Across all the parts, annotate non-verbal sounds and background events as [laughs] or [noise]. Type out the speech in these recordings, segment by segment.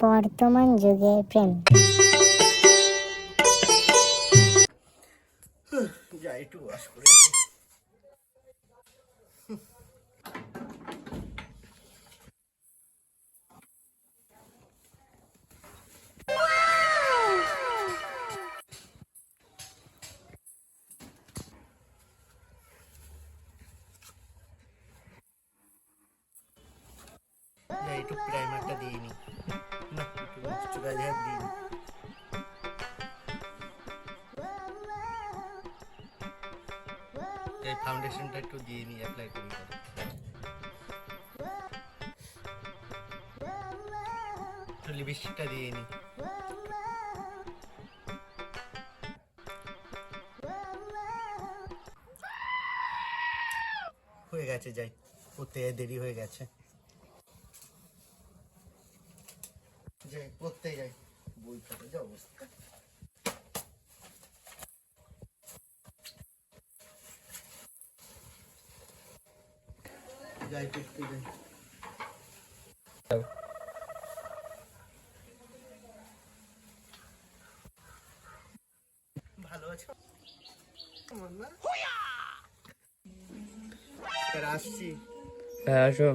বর্তমান যুগে প্রেম যাই একটু ওয়াশ করে আসি। যাই একটু প্রাইমারটা দিয়ে নি এই ফাউন্ডেশনটা একটু দিয়ে নি অ্যাপ্লাই করি। একটু লিপস্টিকটা দিয়ে নি। হয়ে গেছে, যাই। পড়তে দেরি হয়ে গেছে। যাই পড়তে যাই বই খাতা যা অবস্থা। যাই পড়তে যাই। ভালো আছো? আসছি। হ্যাঁ আসো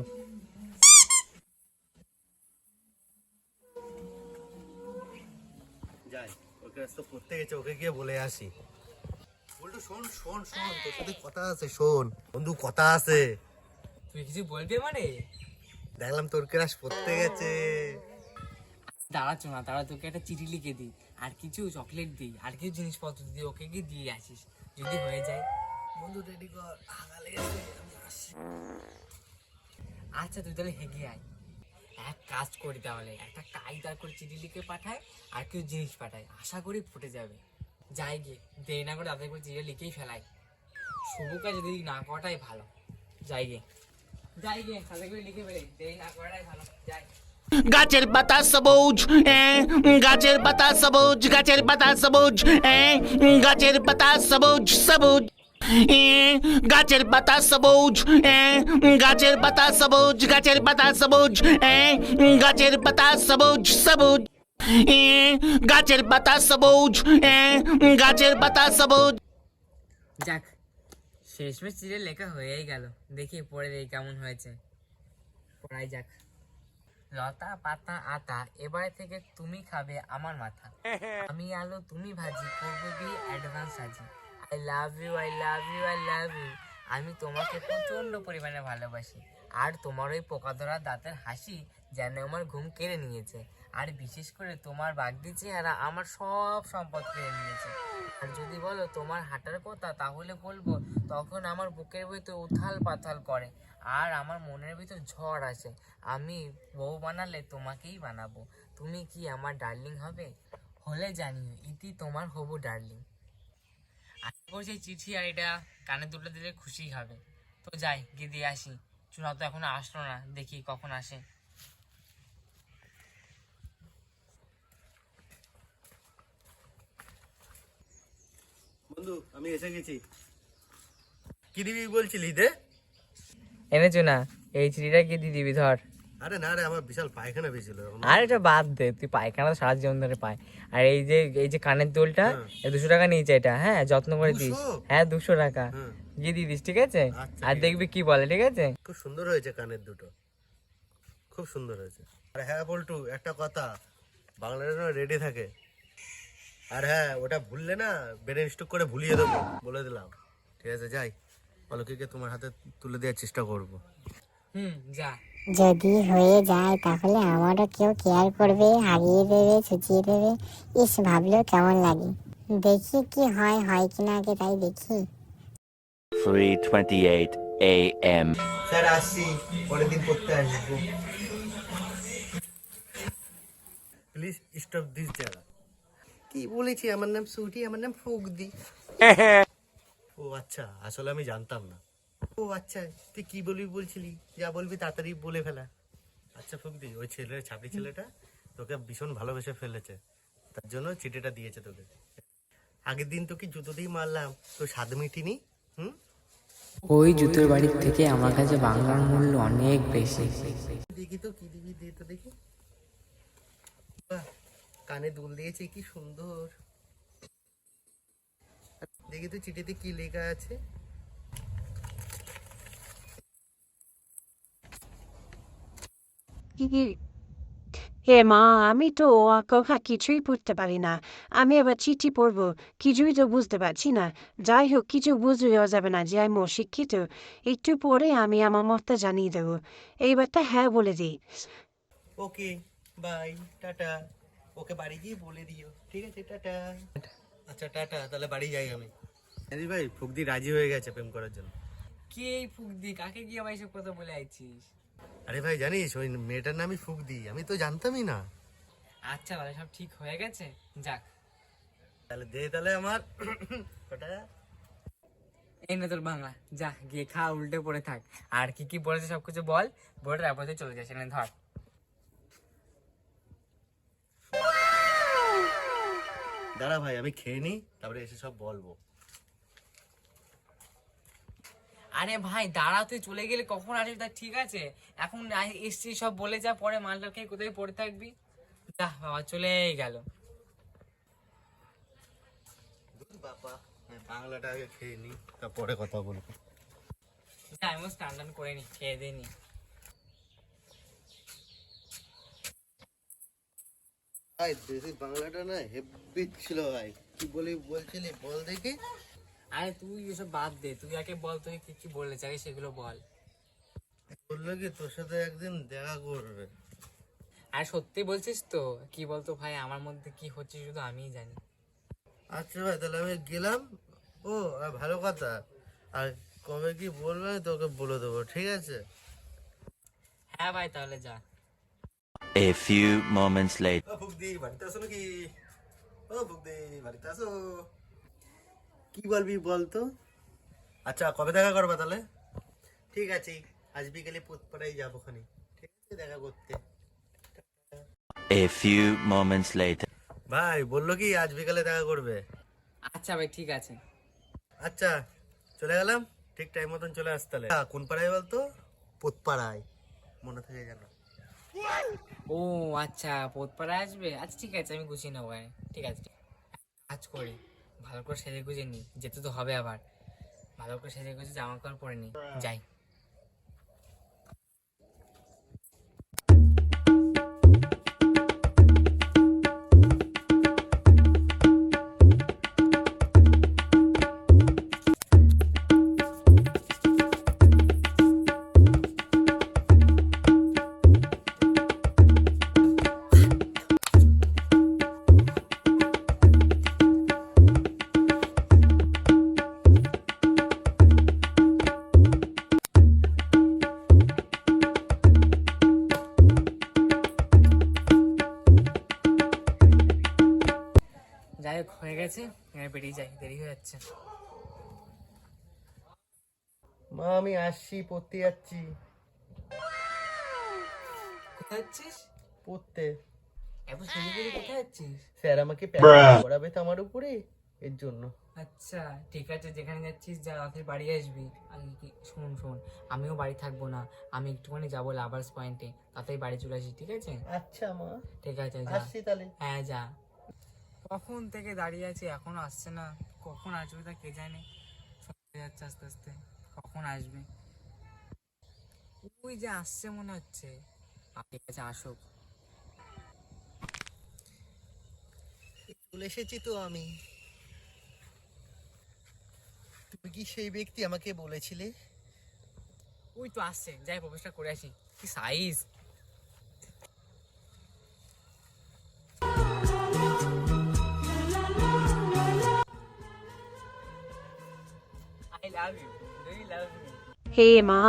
যাই ওকে আজ তো পড়তে গেছে ওকে গিয়ে বলে আসি। বলটু শোন শোন শোন তোর সাথে কথা আছে শোন। বন্ধু কথা আছে। তুই কিছু বলবি মানে? দেখলাম তোর ক্লাস পড়তে গেছে। দাঁড়াচ্ছ না তারা তোকে একটা চিঠি লিখে দিই। আর কিছু চকলেট দিই আর কিছু জিনিসপত্র দিই ওকে গিয়ে দিয়ে আসিস যদি হয়ে যায়। বন্ধু রেডি কর লেগেছে আমি আসছি। আচ্ছা তুই তাহলে হেগে আয়। এক কাজ করি তাহলে একটা কায়দার করে চিঠি লিখে পাঠায় আর কেউ জিনিস পাঠায়। আশা করি ফুটে যাবে। যাই গিয়ে দেরি না করে তাদের করে চিঠিটা লিখেই ফেলাই। শুভ কাজ যদি না করাটাই ভালো। যাই গিয়ে। যাই গিয়ে তাদের করে লিখে ফেলে। দেরি না করাটাই ভালো। যাই। গাছের পাতা সবুজ এ, গাছের পাতা সবুজ গাছের পাতা সবুজ গাছের পাতা সবুজ সবুজ। গাছের পাতা সবুজ গাছের পাতা সবুজ, গাছের পাতা সবুজ গাছের পাতা সবুজ সবুজ। গাছের পাতা সবুজ গাছের পাতা সবুজ। যাক, শেষমেশ চিঠি লেখা হয়েই গেল। দেখি, পড়ে দেখি কেমন হয়েছে। পড়াই যাক। লতা, পাতা, আতা, এবারে থেকে তুমি খাবে আমার মাথা। আমি আলো, তুমি ভাজি, করব অ্যাডভান্স সাজি I love you I love you I love you আমি তোমাকে প্রচণ্ড পরিমাণে ভালোবাসি। আর তোমার ওই পোকা ধরা দাঁতের হাসি যেন আমার ঘুম কেড়ে নিয়েছে। আর বিশেষ করে তোমার বাগদি চেহারা আমার সব সম্পদ কেড়ে নিয়েছে। আর যদি বলো তোমার হাঁটার কথা তাহলে বলব, তখন আমার বুকের ভিতর উথাল পাথাল করে। আর আমার মনের ভিতর ঝড় আসে। আমি বউ বানালে তোমাকেই বানাবো। তুমি কি আমার ডার্লিং হবে? হলে জানিও, ইতি তোমার হবু ডার্লিং। আশা সেই চিঠি আর এটা কানে দুটো দিলে খুশি হবে। তো যাই গিয়ে দিয়ে আসি। চুনা তো এখনও আসলো না দেখি কখন আসে। বন্ধু আমি এসে গেছি। কি দিবি বলছিলি দে এনেছো না এই চিঠিটা কি দিয়ে দিবি ধর। আরে না রে আমার বিশাল পায়খানা পেয়েছিল আর এটা বাদ দে তুই পায়খানা সারা জীবন ধরে পায়। আর এই যে এই যে কানের দুলটা হ্যাঁ। দুশো টাকা নিয়েছে এটা হ্যাঁ যত্ন করে দিস। হ্যাঁ দুশো টাকা। গিয়ে দিয়ে দিস ঠিক আছে? আচ্ছা, আর দেখবি কি বলে ঠিক আছে? খুব সুন্দর হয়েছে কানের দুটো। খুব সুন্দর হয়েছে। আর হ্যাঁ বল্টু একটা কথা। বাংলাটা রেডি থাকে। আর হ্যাঁ ওটা ভুললে না ব্রেন স্টক করে ভুলিয়ে দেবো। বলে দিলাম। ঠিক আছে যাই। অলকিকে তোমার হাতে তুলে দেওয়ার চেষ্টা করব? হুম যা। যদি হয়ে যায় তাহলে আমারও কেউ কেয়ার করবে হারিয়ে দেবে ছুচিয়ে দেবে। ইস ভাবলেও কেমন লাগে। দেখি কি হয় হয় কিনা আগে তাই দেখি। 3:28 a.m. স্যার আসছি। পরের দিন করতে আসব। প্লিজ স্টপ দিস জায়গা কি বলেছি? আমার নাম সুটি আমার নাম ফোকদি। [laughs] ও আচ্ছা আসলে আমি জানতাম না। ও আচ্ছা তুই কি বলবি বলছিলি? যা বলবি তাড়াতাড়ি বলে ফেলা। আচ্ছা ফোকদি ওই ছেলে ছাপড়ি ছেলেটা তোকে ভীষণ ভালোবেসে ফেলেছে। তার জন্য চিঠিটা দিয়েছে তোকে। আগের দিন তোকে জুতো দিয়ে মারলাম। তো স্বাদ মিটিনি হুম? ওই জুতোর বাড়ির থেকে আমার কাছে বাংলার মূল্য অনেক বেশি। দেখি তো কি দিবি দে তো দেখি। কানে দুল দিয়েছে কি সুন্দর। দেখি তো চিঠিতে কি লেখা আছে। হে মা আমি তো কথা কিছুই পড়তে পারি না আমি এবার চিঠি পড়ব কিছুই তো বুঝতে পারছি না যাই হোক কিছু বুঝলেও যাবে না যে আমি অশিক্ষিত একটু পরে আমি আমার মতটা জানিয়ে দেবো এইবারটা হ্যাঁ বলে দিই ওকে বাই টাটা ওকে বাড়ি গিয়ে বলে দিও ঠিক আছে টাটা আচ্ছা টাটা তাহলে বাড়ি যাই আমি আরে ভাই ফুকদি রাজি হয়ে গেছে প্রেম করার জন্য কে এই ফুক কাকে গিয়ে আবার এসব কথা বলে আইছিস আরে ভাই জানিস ওই মেয়েটার নামই ফুকদি আমি তো জানতামই না। আচ্ছা তাহলে সব ঠিক হয়ে গেছে? যাক। তাহলে দে তাহলে আমার। ওটা এই না তোর বাংলা। যা গিয়ে খা উল্টে পড়ে থাক। আর কি কি বলেছে সব কিছু বল। বলে তারপর তুই চলে যাস এনে ধর। দাঁড়া ভাই আমি খেয়ে নিই তারপরে এসে সব বলব। আরে ভাই দাঁড়া তুই চলে গেলে কখন আসবি? তা ঠিক আছে। এখন এসছি সব বলে যা পরে মালটা খেয়ে কোথায় পড়ে থাকবি? যা বাবা চলেই গেল। বাবা বাংলাটা আগে খেয়ে নিই তারপরে কথা বলব। যা আমিও স্নান টান করে নি খেয়ে দিয়ে নি। ভাই দেশি বাংলাটা না হেব্বি ছিল ভাই। কি বলি বলছিলি? বল দেখি। আরে তুই এসব বাদ দে তুই আগে বল তুই কি কি বললে চাই সেগুলো বল। বলল কি তোর সাথে একদিন দেখা করবে? আর সত্যি বলছিস তো কি বলতো ভাই আমার মধ্যে কি হচ্ছে শুধু আমিই জানি। আচ্ছা ভাই তাহলে আমি গেলাম। ও আর ভালো কথা। আর কবে কি বলবে আমি তোকে বলে দেবো ঠিক আছে? হ্যাঁ ভাই তাহলে যা। A few moments later. ও ফুকদি বাড়িতে আসো নাকি? ও ফুকদি বাড়িতে আসো। কি বলবি বলতো? আচ্ছা কবে দেখা করবা তাহলে? ঠিক আছে আজ বিকেলে পুতপাড়াই যাব খানি ঠিক আছে দেখা করতে। A few moments later. ভাই বলল কি আজ বিকালে দেখা করবে? আচ্ছা ভাই ঠিক আছে। আচ্ছা চলে গেলাম? ঠিক টাইম মতন চলে আসতে তাহলে। আহ, কোন পাড়ায় বলতো? পুতপাড়ায়। মনে থাকে যেন। ও আচ্ছা পোতপাড়া আসবে? আচ্ছা ঠিক আছে আমি গুছিয়ে নেব ভাই। ঠিক আছে। কাজ করি। ভালো করে সেজে গুজে নি, যেতে তো হবে আবার। ভালো করে সেজে গুজে জামা কাপড় পরে নি, যাই। যাই হোক হয়ে গেছে? এবার বেরিয়ে যাই দেরি হয়ে যাচ্ছে। মা আমি আসছি পড়তে যাচ্ছি। কোথায় যাচ্ছিস? পড়তে। এত সেজে গুজে কোথায় যাচ্ছিস? স্যার আমাকে প্র্যাকটিস করাবে তো আমার উপরে এর জন্য। আচ্ছা ঠিক আছে যেখানে যাচ্ছিস যা রাতে বাড়ি আসবি। শোন শোন আমিও বাড়ি থাকব না। আমি একটুখানি যাব লাভার্স পয়েন্টে তাতেই বাড়ি চলে আসি ঠিক আছে? আচ্ছা মা। ঠিক আছে আসছি তাহলে। হ্যাঁ যা। কখন থেকে দাঁড়িয়ে আছি এখনও আসছে না। কখন আসবে তা কে জানে? সন্ধ্যে যাচ্ছে আস্তে আস্তে। কখন আসবে? ওই যে আসছে মনে হচ্ছে। আ, ঠিক আছে আসুক। চলে এসেছি তো আমি। তুমি কি সেই ব্যক্তি আমাকে বলেছিলে? ওই তো আসছে। যাই প্রবেশটা করে আসি। কি সাইজ হে মা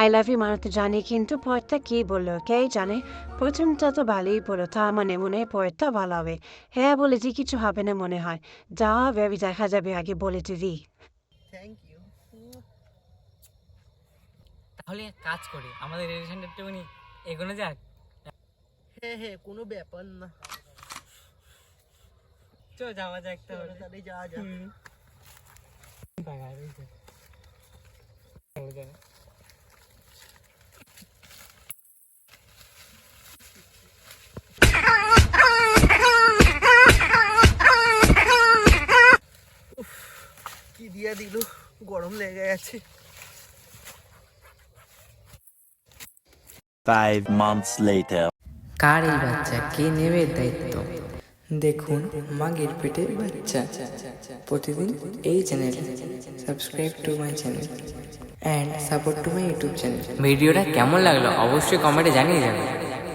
আই লাভ ইউ মানতে জানি কিন্তু পরেরটা কি বলল কে জানে? প্রথমটা তো ভালোই বলো তা মানে মনে হয় পরেরটা ভালো হবে। হ্যাঁ বলেছি কিছু হবে না মনে হয়। যা আমি দেখা যাবে আগে বলে দিদি থ্যাংক ইউ তাহলে কাজ করি আমাদের রিলেশনটা একটুখানি এগোনো যাক। হ্যাঁ হ্যাঁ কোনো ব্যাপার না। চো যাওয়া যাক তাহলে। তাহলে যা। কি দিয়া দিল? গরম লেগে গেছে। Five months later. কার এই বাচ্চা? কে নেবে দায়িত্ব? দেখুন মাগির পেটে বাচ্চা। প্রতিদিন এই channel subscribe to my channel and support to my YouTube channel ভিডিওটা কেমন লাগল? অবশ্যই কমেন্টে জানিয়ে যাবেন